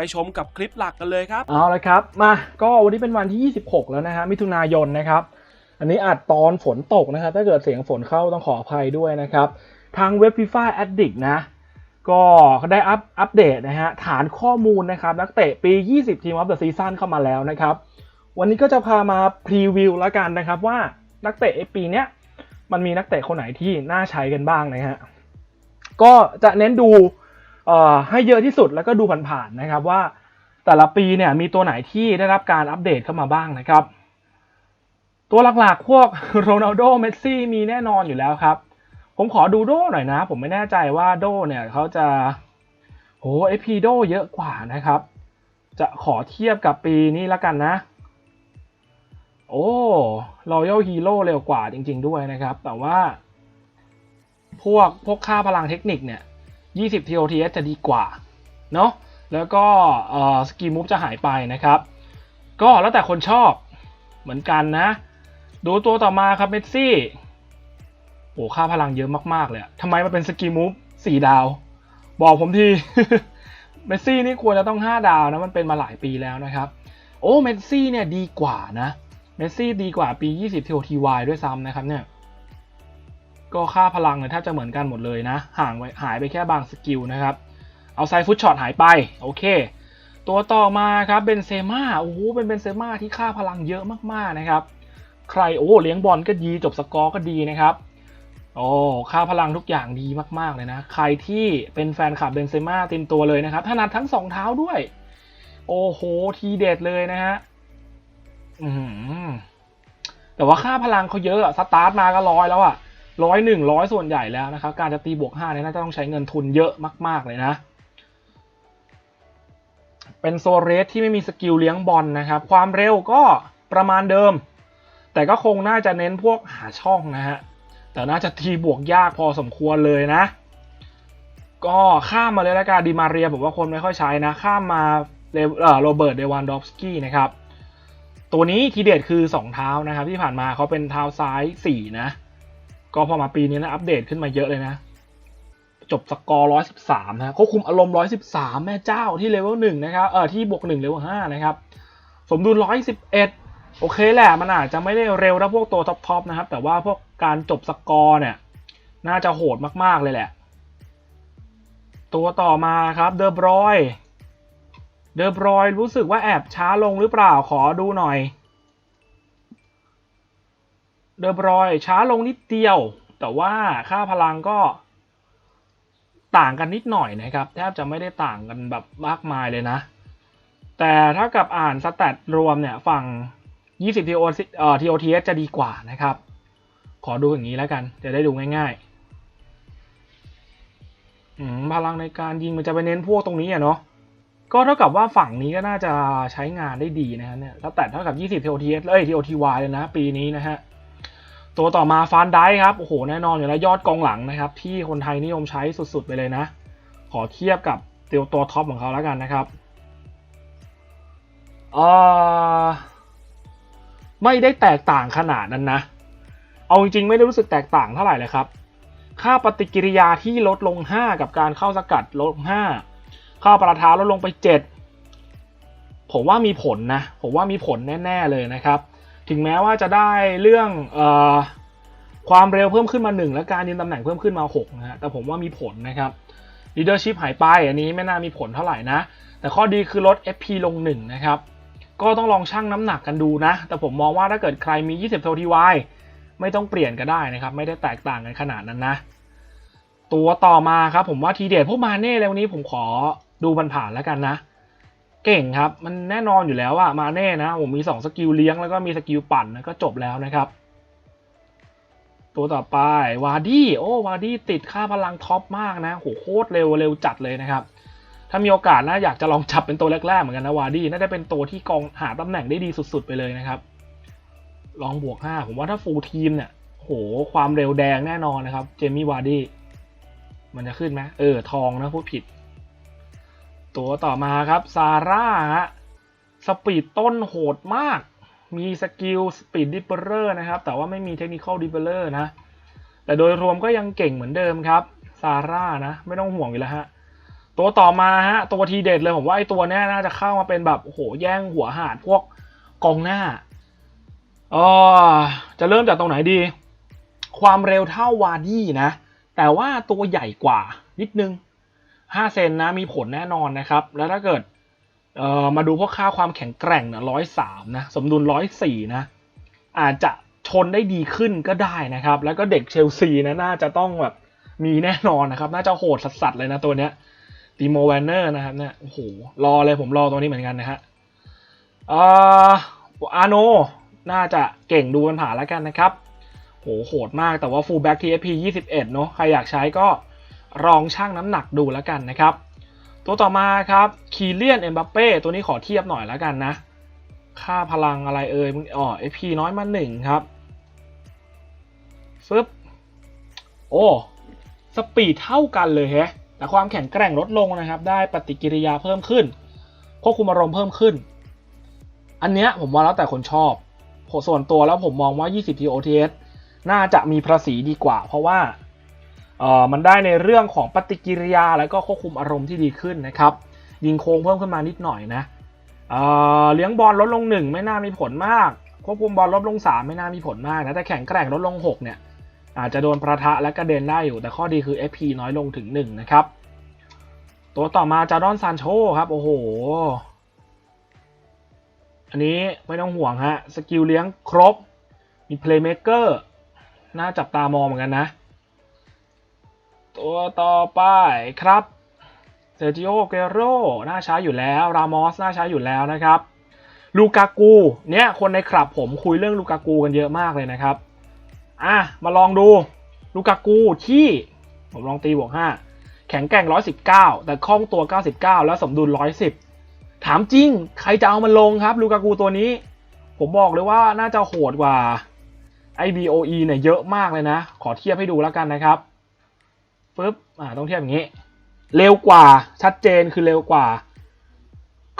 ไปชมกับคลิปหลักกันเลยครับ เอาละครับ มาก็วันนี้เป็นวันที่ 26 แล้วนะฮะมิถุนายนนะครับ อันนี้อัดตอนฝนตกนะครับ ถ้าเกิดเสียงฝนเข้าต้องขออภัยด้วยนะครับ ทางเว็บ FIFA Addict นะ ก็ได้อัปอัปเดตนะฮะฐานข้อมูลนะครับ นักเตะปี 20 ทีมออฟเดอะซีซั่นเข้ามาแล้วนะครับ วันนี้ก็จะพามาพรีวิวแล้วกันนะครับว่านักเตะไอ้ปีเนี้ยมันมีนักเตะคนไหนที่น่าใช้กันบ้างนะฮะก็จะเน้นดู ให้เยอะที่สุดแล้วก็ดูผ่านๆนะครับว่าแต่ละปีเนี่ยมีตัวไหนที่ได้รับการอัปเดตเข้ามาบ้างนะครับ ตัวหลักๆพวกโรนัลโดเมสซี่มีแน่นอนอยู่แล้วครับ ผมขอดูโดหน่อยนะ ผมไม่แน่ใจว่าโดเนี่ยเขาจะโหเอพีโดเยอะกว่านะครับ จะขอเทียบกับปีนี้ล้วกันนะ โอ้รอยัลฮีโร่เร็วกว่าจริง ๆ ด้วยนะครับ แต่ว่า พวกพวกค่าพลังเทคนิคเนี่ย 20 TOTS จะดีกว่าเนาะแล้วก็สกีมูฟจะหายไปนะครับ ก็แล้วแต่คนชอบเหมือนกันนะ ดูตัวต่อมาครับเมสซี่โอ้ค่าพลังเยอะมาก ๆ เลยทำไมมันเป็นสกีมูฟสี่ดาว บอกผมที เมสซี่นี่ควรจะต้อง 5 ดาวนะ มันเป็นมาหลายปีแล้วนะครับ โอ้เมสซี่เนี่ยดีกว่านะ เมสซี่ดีกว่าปี 20 TOTY ด้วยซ้ำนะครับเนี่ย ก็ค่าพลังเนี่ยแทบจะเหมือนกันหมดเลยนะ ห่างไปหายไปแค่บางสกิลนะครับ เอาไซฟุตช็อตหายไป โอเค ตัวต่อมาครับเบนเซม่าโอ้โหเป็นเบนเซม่าที่ค่าพลังเยอะมากๆนะครับ ใครโอ้เลี้ยงบอลก็ดีจบสกอร์ก็ดีนะครับโอ้ค่าพลังทุกอย่างดีมากๆเลยนะ ใครที่เป็นแฟนคลับเบนเซม่าเต็มตัวเลยนะครับถนัดทั้งสองเท้าด้วย โอ้โห ทีเด็ดเลยนะฮะแต่ว่าค่าพลังเขาเยอะอะสตาร์ทมาก็ร้อยแล้วอะ ร้อยหนึ่งร้อยส่วนใหญ่แล้วนะครับ การจะตีบวกห้าเนี่ยน่าจะต้องใช้เงินทุนเยอะมาก ๆ เลยนะ เป็นโซเรสที่ไม่มีสกิลเลี้ยงบอลนะครับ ความเร็วก็ประมาณเดิม แต่ก็คงน่าจะเน้นพวกหาช่องนะฮะ แต่น่าจะทีบวกยากพอสมควรเลยนะ ก็ข้ามมาเลยละกันดิมาเรียผมว่าคนไม่ค่อยใช้นะ ข้ามมาโรเบิร์ตเดวันดอฟสกี้นะครับตัวนี้ทีเด็ดคือ 2 เท้านะครับที่ผ่านมาเขาเป็นเท้าซ้าย 4 นะ ก็พอมาปีนี้นะอัปเดตขึ้นมาเยอะเลยนะ จบสกอร์113นะควบคุมอารมณ์113แม่เจ้าที่เลเวล1นะครับเออที่บวก1เลเวล5นะครับ สมดุล111โอเคแหละมันอาจจะไม่ได้เร็วนะพวกตัวท็อปๆนะครับ แต่ว่าพวกการจบสกอร์เนี่ย น่าจะโหดมากๆเลยแหละ ตัวต่อมาครับเดอบรอย เดอบรอยรู้สึกว่าแอบช้าลงหรือเปล่าขอดูหน่อย เดอบรอยช้าลงนิดเดียว แต่ว่าค่าพลังก็ต่างกันนิดหน่อยนะครับ แทบจะไม่ได้ต่างกันแบบมากมายเลยนะ แต่ถ้ากับอ่านสแตทรวมเนี่ยฝั่ง 20 TO เอ่อ TOTS จะดีกว่านะครับ ขอดูอย่างนี้แล้วกัน จะได้ดูง่ายๆพลังในการยิงมันจะไปเน้นพวกตรงนี้อะเนาะก็เท่ากับว่าฝั่งนี้ก็น่าจะใช้งานได้ดีนะฮะเนี่ยถ้าแต่เท่ากับ 20 TOTS เอ้ย TOTY เลยนะ ปีนี้นะฮะ ตัวต่อมาฟานได้ครับ โอ้โห แน่นอนอยู่แล้วยอดกองหลังนะครับ ที่คนไทยนิยมใช้สุดๆ ไปเลยนะ ขอเทียบกับตัวตัวท็อปของเขาแล้วกันนะครับเออไม่ได้แตกต่างขนาดนั้นนะ เอาจริงๆ ไม่ได้รู้สึกแตกต่างเท่าไหร่เลยครับ ค่าปฏิกิริยาที่ลดลง 5 กับการเข้าสกัดลดลง5ค่าประทาลดลงไป 7 ผมว่ามีผลนะ ผมว่ามีผลแน่ ๆ เลยนะครับ ถึงแม้ว่าจะได้เรื่องอความเร็วเพิ่มขึ้นมา 1 และการยืนตำแหน่งเพิ่มขึ้นมา6นะฮะแต่ผมว่ามีผลนะครับ leadership หายไปอันนี้ไม่น่ามีผลเท่าไหร่นะ แต่ข้อดีคือลด FP ลง 1 นะครับ ก็ต้องลองชั่งน้ำหนักกันดูนะ แต่ผมมองว่าถ้าเกิดใครมี 20 t t y ไม่ต้องเปลี่ยนก็ได้นะครับ ไม่ได้แตกต่างกันขนาดนั้นนะ ตัวต่อมาครับผมว่าทีเด็ดพวกมาเน่แล้วนนี้ผมขอดูมันผ่านแล้วกันนะ เก่งครับ มันแน่นอนอยู่แล้วอะมาเน่นะผมมี 2 สกิลเลี้ยงแล้วก็มีสกิลปั่นก็จบแล้วนะครับ ตัวต่อไปวาร์ดี้โอ้วาร์ดี้ติดค่าพลังท็อปมากนะโหโคตรเร็วเร็วจัดเลยนะครับ ถ้ามีโอกาสนะอยากจะลองจับเป็นตัวแรกๆเหมือนกันนะวาร์ดี้น่าจะเป็นตัวที่กองหาตำแหน่งได้ดีสุด ๆ ไปเลยนะครับ ลองบวกห้าผมว่าถ้าฟูลทีมเนี่ยโหความเร็วแดงแน่นอนนะครับเจมี่วาร์ดี้มันจะขึ้นไหมเออทองนะพูดผิด ตัวต่อมาครับ ซาร่าฮะสปีดต้นโหดมาก มีสกิลสปีดดิปเปอร์นะครับ แต่ว่าไม่มีเทคนิคอลดิปเปอร์นะ แต่โดยรวมก็ยังเก่งเหมือนเดิมครับ ซาร่านะ ไม่ต้องห่วงอยู่แล้วฮะ ตัวต่อมาฮะ ตัวทีเด็ดเลยผมว่าไอตัวนี้น่าจะเข้ามาเป็นแบบโอ้โหแย่งหัวหาดพวกกองหน้าเออจะเริ่มจากตรงไหนดี ความเร็วเท่าวาร์ดี้นะ แต่ว่าตัวใหญ่กว่านิดนึง 5 เซนนะมีผลแน่นอนนะครับ แล้วถ้าเกิดเอ่อมาดูพวกค่าความแข็งแกร่งนะร้อยสามนะสมดุลร้อยสี่นะอาจจะชนได้ดีขึ้นก็ได้นะครับ แล้วก็เด็กเชลซีนะน่าจะต้องแบบมีแน่นอนนะครับ น่าจะโหดสัสๆเลยนะตัวเนี้ยติโมแวนเนอร์นะครับเนี่ยโอ้โหรอเลยผมรอตัวนี้เหมือนกันนะฮะอ่ออาโนน่าจะเก่งดูมันผ่านแล้วกันนะครับโหโหดมากแต่ว่า full back TFP 21เอ็ดเนอะใครอยากใช้ก็ ลองชั่งน้ำหนักดูแล้วกันนะครับ ตัวต่อมาครับคีเลียนเอ็มบัปเป้ตัวนี้ขอเทียบหน่อยแล้วกันนะ ค่าพลังอะไรเอ่ยมึงอ๋อ FP น้อยมาหนึ่งครับฟึบโอ้สปีดเท่ากันเลยแฮะแต่ความแข็งแกร่งลดลงนะครับ ได้ปฏิกิริยาเพิ่มขึ้น ควบคุมอารมณ์เพิ่มขึ้น อันเนี้ยผมว่าแล้วแต่คนชอบผมส่วนตัวแล้วผมมองว่า 20 TOTS น่าจะมีประสีดีกว่า เพราะว่า มันได้ในเรื่องของปฏิกิริยาแล้วก็ควบคุมอารมณ์ที่ดีขึ้นนะครับ ยิงโค้งเพิ่มขึ้นมานิดหน่อยนะเออเลี้ยงบอลลดลง 1 ไม่น่ามีผลมาก ควบคุมบอลลดลง 3 ไม่น่ามีผลมากนะแต่แข็งแกร่งลดลง 6 เนี่ย อาจจะโดนประทะและกระเด็นได้อยู่ แต่ข้อดีคือ FP น้อยลงถึง 1 นะครับ ตัวต่อมาจาดอนซานโชครับ โอ้โห อันนี้ไม่ต้องห่วงฮะ สกิลเลี้ยงครบ มีเพลย์เม k เกอร์น่าจับตามองเหมือนกันนะ ตัวต่อไปครับเซอร์จิโอเกโรน่าใช้อยู่แล้ว รามอสน่าใช้อยู่แล้วนะครับ ลูกากูเนี่ยคนในคลับผมคุยเรื่องลูกากูกันเยอะมากเลยนะครับ อะ มาลองดูลูกากูที่ ผมลองตีบวก 5 แข็งแกร่ง 119 แต่คล่องตัว 99 แล้วสมดุล 110 ถามจริง ใครจะเอามันลงครับลูกากูตัวนี้ ผมบอกเลยว่าน่าจะโหดกว่า IBOE เนี่ยเยอะมากเลยนะ ขอเทียบให้ดูแล้วกันนะครับ ปึ๊บอ่าต้องเทียบอย่างนี้ เร็วกว่าชัดเจนคือเร็วกว่า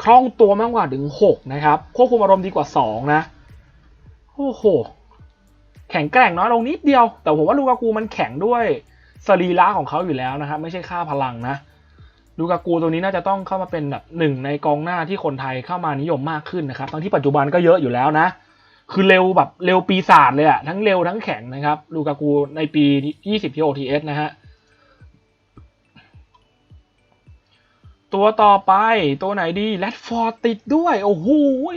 คล่องตัวมากกว่าถึง 6 นะครับ ควบคุมอารมณ์ดีกว่า 2 นะโอ้โหแข็งแกร่งน้อยลงนิดเดียว แต่ผมว่าลูกากูมันแข็งด้วยสรีระของเขาอยู่แล้วนะครับ ไม่ใช่ค่าพลังนะลูกากูตัวนี้น่าจะต้องเข้ามาเป็นแบบหนึ่งในกองหน้าที่คนไทยเข้ามานิยมมากขึ้นนะครับทั้งที่ปัจจุบันก็เยอะอยู่แล้วนะ คือเร็วแบบเร็วปีศาจเลยอะทั้งเร็วทั้งแข็งนะครับลูกากูในปี 20 TOTS นะฮะ ตัวต่อไปตัวไหนดีแรดฟอร์ดติดด้วย โอ้โห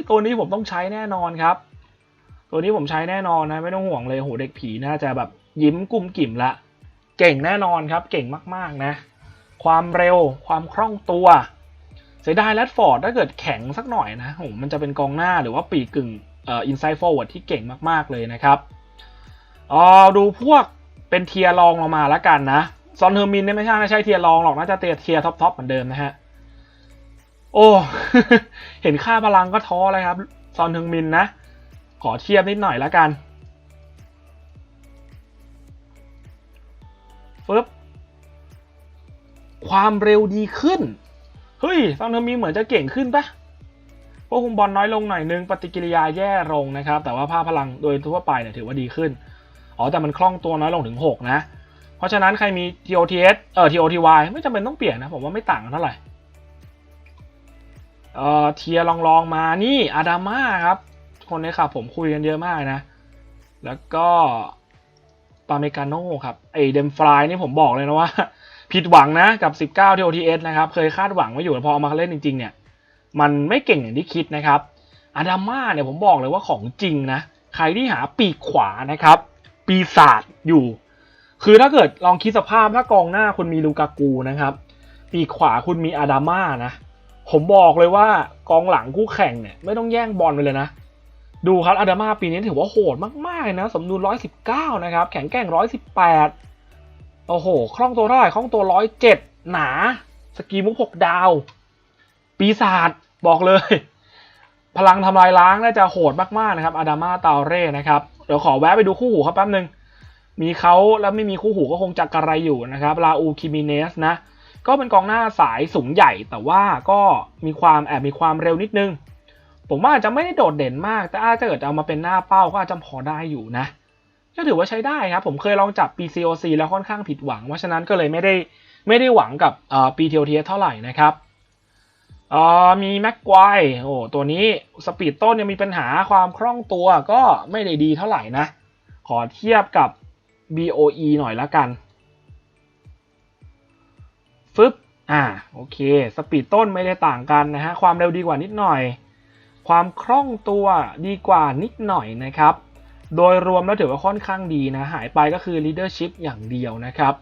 ตัวนี้ผมต้องใช้แน่นอนครับ ตัวนี้ผมใช้แน่นอนนะ ไม่ต้องห่วงเลยโหเด็กผีน่าจะแบบยิ้มกุมกิ่มละ เก่งแน่นอนครับ เก่งมากๆนะ ความเร็วความคล่องตัว เสียดายแรดฟอร์ดถ้าเกิดแข็งสักหน่อยนะโหมันจะเป็นกองหน้าหรือว่าปีกกึ่งเอ่ออินไซด์ฟอร์เวิร์ดที่เก่งมากๆเลยนะครับอ๋อดูพวกเป็นเทียร์รองลงมาแล้วกันนะซอนเฮอร์มินเนี่ยไม่ใช่ไม่ใช่เทียร์รองหรอกน่าจะเทียเทียร์ท็อปท็อปเหมือนเดิมนะฮะ โอ้ เห็นค่าพลังก็ท้อเลยครับ ซอนทึงมินนะ ขอเทียบนิดหน่อยแล้วกันฟึบความเร็วดีขึ้น เฮ้ย ซอนทึงมินเหมือนจะเก่งขึ้นปะควบคุมบอลน้อยลงหน่อยนึง ปฏิกิริยาแย่ลงนะครับ แต่ว่าภาพพลังโดยทั่วไปเนี่ยถือว่าดีขึ้น อ๋อ แต่มันคล่องตัวน้อยลงถึง 6 นะ เพราะฉะนั้นใครมี TOTS เอ่อ TOTY ไม่จำเป็นต้องเปลี่ยนนะ ผมว่าไม่ต่างกันเท่าไหร่ เอ่อเทียร์ลองลองมานี่อาดาม่าครับ คนในขับผมคุยกันเยอะมากนะ แล้วก็ปาเมกาโน่ครับไอเดมฟลายนี่ผมบอกเลยนะว่า ผิดหวังนะกับ 19 TOTS นะครับ เคยคาดหวังไว้อยู่แต่พอเอามาเล่นจริง ๆ เนี่ย มันไม่เก่งอย่างที่คิดนะครับอาดาม่าเนี่ยผมบอกเลยว่าของจริงนะ ใครที่หาปีกขวานะครับ ปีศาจอยู่ คือถ้าเกิดลองคิดสภาพถ้ากองหน้าคุณมีลูกากูนะครับ ปีกขวาคุณมีอาดาม่านะ ผมบอกเลยว่ากองหลังคู่แข่งเนี่ยไม่ต้องแย่งบอลไปเลยนะ ดูครับอาดามาปีนี้ถือว่าโหดมากๆนะสมดุล119 นะครับ แข็งแกร่ง 118 โอ้โห คล่องตัวเท่าไหร่คล่องตัว 107 หนา สกีมุกหกดาว ปีศาจบอกเลย พลังทำลายล้างน่าจะโหดมากๆนะครับอาดามาตาเร่นะครับเดี๋ยวขอแวะไปดูคู่หูครับแป๊บนึงมีเขาแล้วไม่มีคู่หูก็คงจะกระไรอยู่นะครับลาอูคิมิเนสนะ ก็เป็นกองหน้าสายสูงใหญ่แต่ว่าก็มีความแอบมีความเร็วนิดนึง ผมว่าอาจจะไม่ได้โดดเด่นมาก แต่อาจจะเกิดเอามาเป็นหน้าเป้าก็อาจจะพอได้อยู่นะก็ถือว่าใช้ได้ครับ ผมเคยลองจับ PCOC แล้วค่อนข้างผิดหวังเพราะฉะนั้นก็เลยไม่ได้ไม่ได้หวังกับเอ่อ PTOT เท่าไหร่นะครับเอ่อมีแม็กควายโอ้ตัวนี้สปีดต้นยังมีปัญหาความคล่องตัวก็ไม่ได้ดีเท่าไหร่นะ ขอเทียบกับ BOE หน่อยละกัน ฟึบอ่าโอเค สปีดต้นไม่ได้ต่างกันนะฮะ ความเร็วดีกว่านิดหน่อย ความคล่องตัวดีกว่านิดหน่อยนะครับ โดยรวมแล้วถือว่าค่อนข้างดีนะ หายไปก็คือ leadership อย่างเดียวนะครับ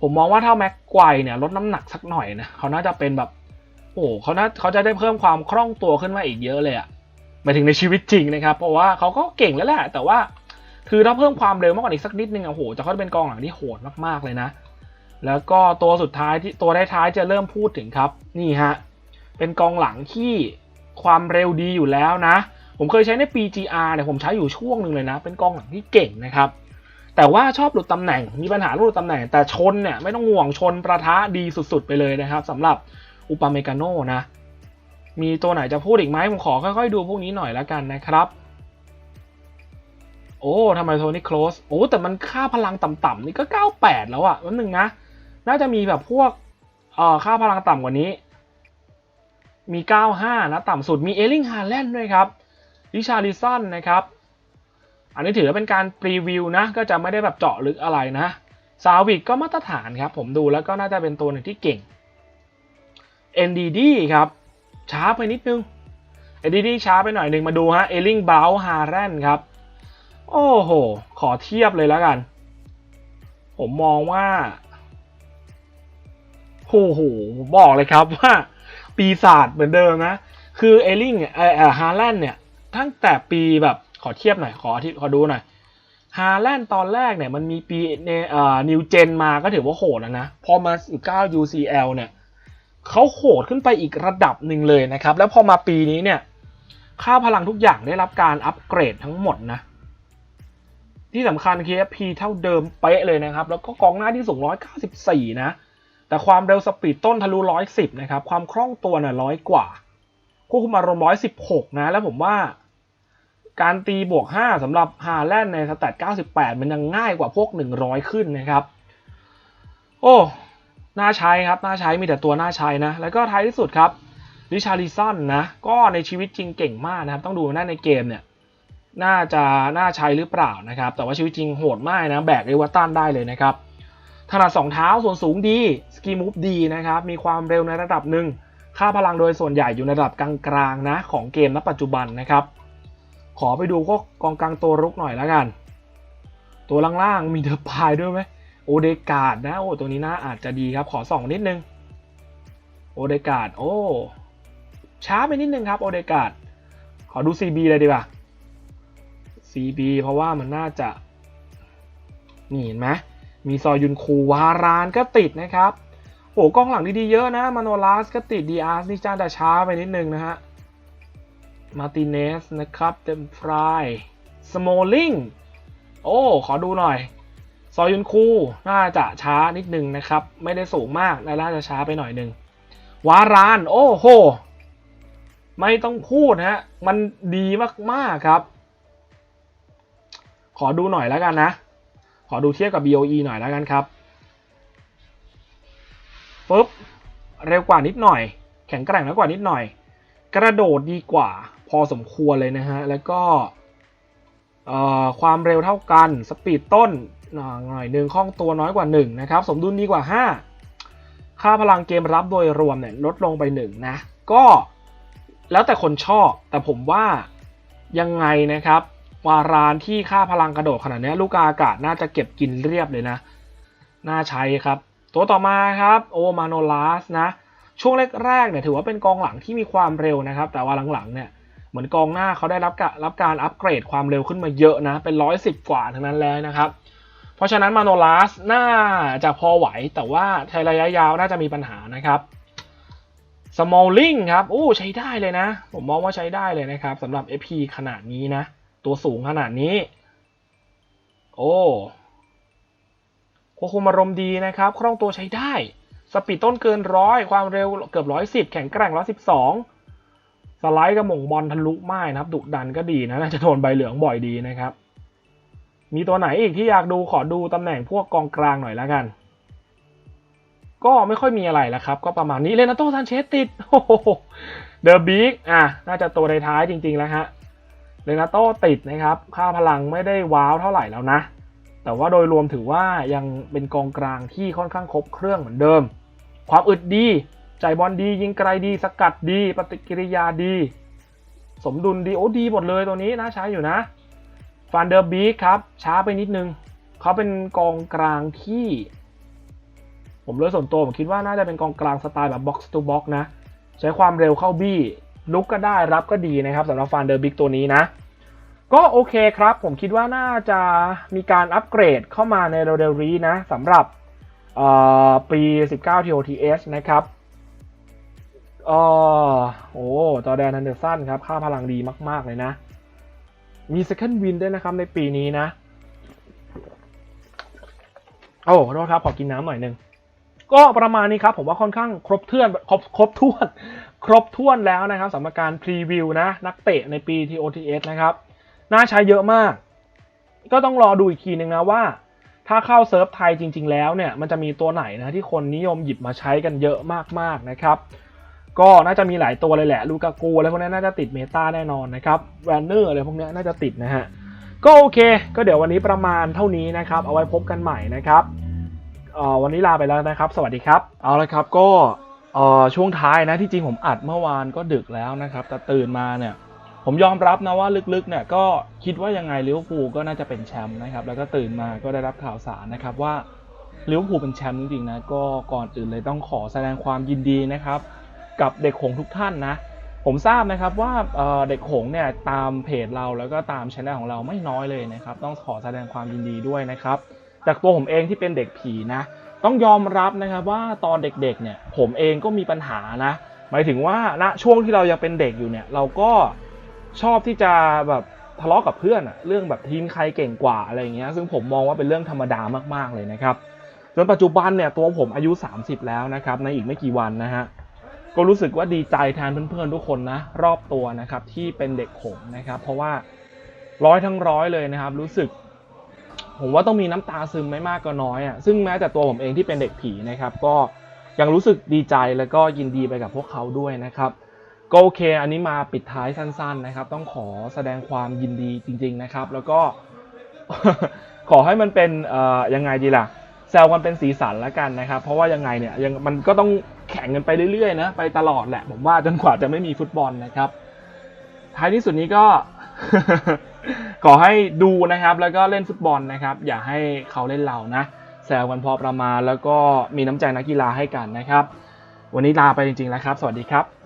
ผมมองว่าถ้าแม็กไกวเนี่ยลดน้ำหนักสักหน่อยนะ เขาน่าจะเป็นแบบ โอ้เขาน่าเขาจะได้เพิ่มความคล่องตัวขึ้นมาอีกเยอะเลยอะหมายถึงในชีวิตจริงนะครับ เพราะว่าเขาก็เก่งแล้วแหละ แต่ว่าคือถ้าเพิ่มความเร็วมากกว่านี้สักนิดนึงอะโหจะเขาจะเป็นกองหลังที่โหดมากๆเลยนะ แล้วก็ตัวสุดท้ายที่ตัวท้ายๆจะเริ่มพูดถึงครับนี่ฮะเป็นกองหลังที่ความเร็วดีอยู่แล้วนะ ผมเคยใช้ใน PGR เนี่ยผมใช้อยู่ช่วงหนึ่งเลยนะ เป็นกองหลังที่เก่งนะครับ แต่ว่าชอบหลุดตำแหน่งมีปัญหาหลุดตำแหน่ง แต่ชนเนี่ยไม่ต้องห่วงชนประทะดีสุดๆ ไปเลยนะครับสำหรับอุปาเมกาโนนะ มีตัวไหนจะพูดอีกไหมผมขอค่อยๆดูพวกนี้หน่อยแล้วกันนะครับโอ้ทำไมโทนี่โคลสโอ้แต่มันค่าพลังต่ำๆนี่ก็ 98 แล้วอะแป๊บนึงนะ น่าจะมีแบบพวกเอ่อค่าพลังต่ำกว่านี้ มี 95 นะต่ำสุดมีเอลิงฮาแลนด์ด้วยครับริชาริสันนะครับ อันนี้ถือว่าเป็นการพรีวิวนะ ก็จะไม่ได้แบบเจาะลึกอะไรนะซาวิกก็มาตรฐานครับ ผมดูแล้วก็น่าจะเป็นตัวหนึ่งที่เก่ง NDD ครับ ช้าไปนิดนึง NDD ช้าไปหน่อยหนึ่งมาดูฮะเอลิงบราวฮาแรนครับ โอ้โห ขอเทียบเลยแล้วกัน ผมมองว่า โอ้โห บอกเลยครับว่า ปีศาจเหมือนเดิมนะ คือเอลิงเออเออฮาแลนด์เนี่ย ตั้งแต่ปีแบบขอเทียบหน่อย ขอที่ขอดูหน่อยฮาแลนด์ตอนแรกเนี่ยมันมีปีเนเอ่อนิวเจนมาก็ถือว่าโหดแล้วนะ พอมา19 UCL เนี่ยเขาโหดขึ้นไปอีกระดับหนึ่งเลยนะครับ แล้วพอมาปีนี้เนี่ย ค่าพลังทุกอย่างได้รับการอัปเกรดทั้งหมดนะ ที่สำคัญ KFP เท่าเดิมเป๊ะเลยนะครับ แล้วก็กองหน้าที่สูง 194 นะ แต่ความเร็วสปีดต้นทะลุ 110 นะครับ ความคล่องตัวน่ะร้อยกว่า ควบคุมอารมณ์ 116 นะ แล้วผมว่า การตีบวก 5สำหรับฮาแลนด์ในสแตท98 มันยังง่ายกว่าพวก 100 ขึ้นนะครับ โอ้น่าใช้ครับ น่าใช้มีแต่ตัวน่าใช้นะ แล้วก็ท้ายที่สุดครับริชาริสันนะ ก็ในชีวิตจริงเก่งมากนะครับ ต้องดูหน้าในเกมเนี่ย น่าจะน่าใช้หรือเปล่านะครับ แต่ว่าชีวิตจริงโหดมากนะ แบกเอเวอร์ตันได้เลยนะครับ ถนัดสองเท้าส่วนสูงดีสกีมูฟดีนะครับมีความเร็วในระดับหนึ่งค่าพลังโดยส่วนใหญ่อยู่ในระดับกลางๆนะของเกมณปัจจุบันนะครับ ขอไปดูก็กองกลางตัวรุกหน่อยแล้วกัน ตัวล่างๆมีเดอะพายด้วยไหมโอเดกาดนะโอ้ตัวนี้น่าอาจจะดีครับขอส่องนิดนึงโอเดกาดโอ้ช้าไปนิดนึงครับโอเดกาดขอดู CB เลยดีกว่า CB เพราะว่ามันน่าจะนี่เห็นไหม มีซอยุนคูวารานก็ติดนะครับ โอ้กล้องหลังดีๆเยอะนะ มาโนลัสก็ติดดีอาร์สนี่จ้าแต่ช้าไปนิดนึงนะฮะ มาติเนสนะครับ เต็มฟรายสโมลิงโอ้ ขอดูหน่อย ซอยุนคูน่าจะช้านิดนึงนะครับ ไม่ได้สูงมากแต่น่าจะช้าไปหน่อยนึง วาราน โอ้โห ไม่ต้องพูดฮะ มันดีมากๆครับ ขอดูหน่อยแล้วกันนะ ขอดูเทียบกับ BOE หน่อยแล้วกันครับปุ๊บเร็วกว่านิดหน่อย แข็งแกร่งน้อยกว่านิดหน่อย กระโดดดีกว่า พอสมควรเลยนะฮะ แล้วก็ความเร็วเท่ากัน สปีดต้นหน่อยหนึ่งคล่องตัวน้อยกว่า1นะครับ สมดุลดีกว่า 5 ค่าพลังเกมรับโดยรวมเนี่ยลดลงไป1นะ ก็แล้วแต่คนชอบ แต่ผมว่ายังไงนะครับ วารานที่ค่าพลังกระโดดขนาดนี้ลูกอากาศน่าจะเก็บกินเรียบเลยนะ น่าใช้ครับ ตัวต่อมาครับโอมาโนลัสนะ ช่วงแรกๆเนี่ยถือว่าเป็นกองหลังที่มีความเร็วนะครับ แต่ว่าหลังๆเนี่ยเหมือนกองหน้าเขาได้รับการรับการอัปเกรดความเร็วขึ้นมาเยอะนะ เป็นร้อยสิบกว่าทั้งนั้นแล้วนะครับ เพราะฉะนั้นมาโนลัสน่าจะพอไหวแต่ว่าใช้ระยะยาวน่าจะมีปัญหานะครับ Smalling ครับโอ้ใช้ได้เลยนะ ผมมองว่าใช้ได้เลยนะครับสำหรับ FP ขนาดนี้นะ ตัวสูงขนาดนี้ โอ้ควบคุมอารมณ์ดีนะครับคล่องตัวใช้ได้ สปีดต้นเกินร้อยความเร็วเกือบร้อยสิบแข็งแกร่งร้อยสิบสองสไลด์กระหม่งบอลทะลุไม้นะครับดุดันก็ดีนะน่าจะโดนใบเหลืองบ่อยดีนะครับ มีตัวไหนอีกที่อยากดูขอดูตำแหน่งพวกกองกลางหน่อยแล้วกัน ก็ไม่ค่อยมีอะไรแล้วครับ ก็ประมาณนี้เลนาโตซันเชสติดโอ้โหเดอะบิ๊กอะน่าจะตัวท้ายๆจริง ๆ แล้วฮะ เลนาโต้ติดนะครับ ค่าพลังไม่ได้ว้าวเท่าไหร่แล้วนะ แต่ว่าโดยรวมถือว่ายังเป็นกองกลางที่ค่อนข้างครบเครื่องเหมือนเดิม ความอึดดี ใจบอลดียิงไกลดี สกัดดี ปฏิกิริยาดี สมดุลดีโอ้ดีหมดเลยตัวนี้น่าใช้อยู่นะฟันเดอร์บีครับ ช้าไปนิดนึง เขาเป็นกองกลางที่ ผมโดยส่วนตัวผมคิดว่าน่าจะเป็นกองกลางสไตล์แบบบ็อกซ์ทูบ็อกนะ ใช้ความเร็วเข้าบี้ ลุกก็ได้รับก็ดีนะครับสำหรับฟันเดอร์บิกตัวนี้นะ ก็โอเคครับ ผมคิดว่าน่าจะมีการอัปเกรดเข้ามาในเร็วๆนี้นะสำหรับเอ่อปี 19 TOTS นะครับเออโอ้จอแดนฮันเดอร์สันครับค่าพลังดีมาก ๆ เลยนะ มี Second Win ด้วยนะครับในปีนี้นะ โอ้ขอโทษครับ ขอกินน้ำหน่อยหนึง ก็ประมาณนี้ครับ ผมว่าค่อนข้างครบถ้วนครบครบถ้วน ครบถ้วนแล้วนะครับสำหรับการพรีวิวนะนักเตะในปี TOTS นะครับ น่าใช้เยอะมาก ก็ต้องรอดูอีกทีนึงนะว่า ถ้าเข้าเซิร์ฟไทยจริง ๆ แล้วเนี่ย มันจะมีตัวไหนนะที่คนนิยมหยิบมาใช้กันเยอะมากๆนะครับ ก็น่าจะมีหลายตัวเลยแหละลูกากูอะไรพวกนี้น่าจะติดเมตาแน่นอนนะครับแวนเนอร์อะไรพวกนี้น่าจะติดนะฮะก็โอเค ก็เดี๋ยววันนี้ประมาณเท่านี้นะครับ เอาไว้พบกันใหม่นะครับวันนี้ลาไปแล้วนะครับ สวัสดีครับ เอาละครับก็ ออช่วงท้ายนะที่จริงผมอัดเมื่อวานก็ดึกแล้วนะครับ แต่ตื่นมาเนี่ย ผมยอมรับนะว่าลึกๆเนี่ยก็คิดว่ายังไงลิเวอร์พูลก็น่าจะเป็นแชมป์นะครับ แล้วก็ตื่นมาก็ได้รับข่าวสารนะครับว่าลิเวอร์พูลเป็นแชมป์จริงๆนะก็ก่อนอื่นเลยต้องขอแสดงความยินดีนะครับ กับเด็กหงทุกท่านนะ ผมทราบนะครับว่าเด็กหงเนี่ยตามเพจเราแล้วก็ตามช anel ของเราไม่น้อยเลยนะครับ ต้องขอแสดงความยินดีด้วยนะครับ จากตัวผมเองที่เป็นเด็กผีนะ ต้องยอมรับนะครับว่าตอนเด็กๆเนี่ยผมเองก็มีปัญหานะ หมายถึงว่าณช่วงที่เรายังเป็นเด็กอยู่เนี่ยเราก็ชอบที่จะแบบทะเลาะกับเพื่อนอะเรื่องแบบทีมใครเก่งกว่าอะไรอย่างเงี้ยซึ่งผมมองว่าเป็นเรื่องธรรมดามากๆเลยนะครับจนปัจจุบันเนี่ยตัวผมอายุ 30 แล้วนะครับในอีกไม่กี่วันนะฮะก็รู้สึกว่าดีใจแทนเพื่อนๆทุกคนนะรอบตัวนะครับที่เป็นเด็กหงส์นะครับ เพราะว่าร้อยทั้งร้อยเลยนะครับ รู้สึก ผมว่าต้องมีน้ำตาซึมไม่มากก็น้อยอะซึ่งแม้แต่ตัวผมเองที่เป็นเด็กผีนะครับ ก็ยังรู้สึกดีใจแล้วก็ยินดีไปกับพวกเขาด้วยนะครับก็โอเค อันนี้มาปิดท้ายสั้นๆนะครับ ต้องขอแสดงความยินดีจริง ๆนะครับ แล้วก็ขอให้มันเป็นยังไงดีล่ะแซวกันเป็นสีสันแล้วกันนะครับ เพราะว่ายังไงเนี่ยยังมันก็ต้องแข่งกันไปเรื่อยๆนะไปตลอดแหละ ผมว่าจนกว่าจะไม่มีฟุตบอลนะครับ ท้ายที่สุดนี้ก็ ขอให้ดูนะครับ แล้วก็เล่นฟุตบอลนะครับ อย่าให้เขาเล่นเรานะแซวกันพอประมาณแล้วก็มีน้ำใจนักกีฬาให้กันนะครับ วันนี้ลาไปจริงๆแล้วครับ สวัสดีครับ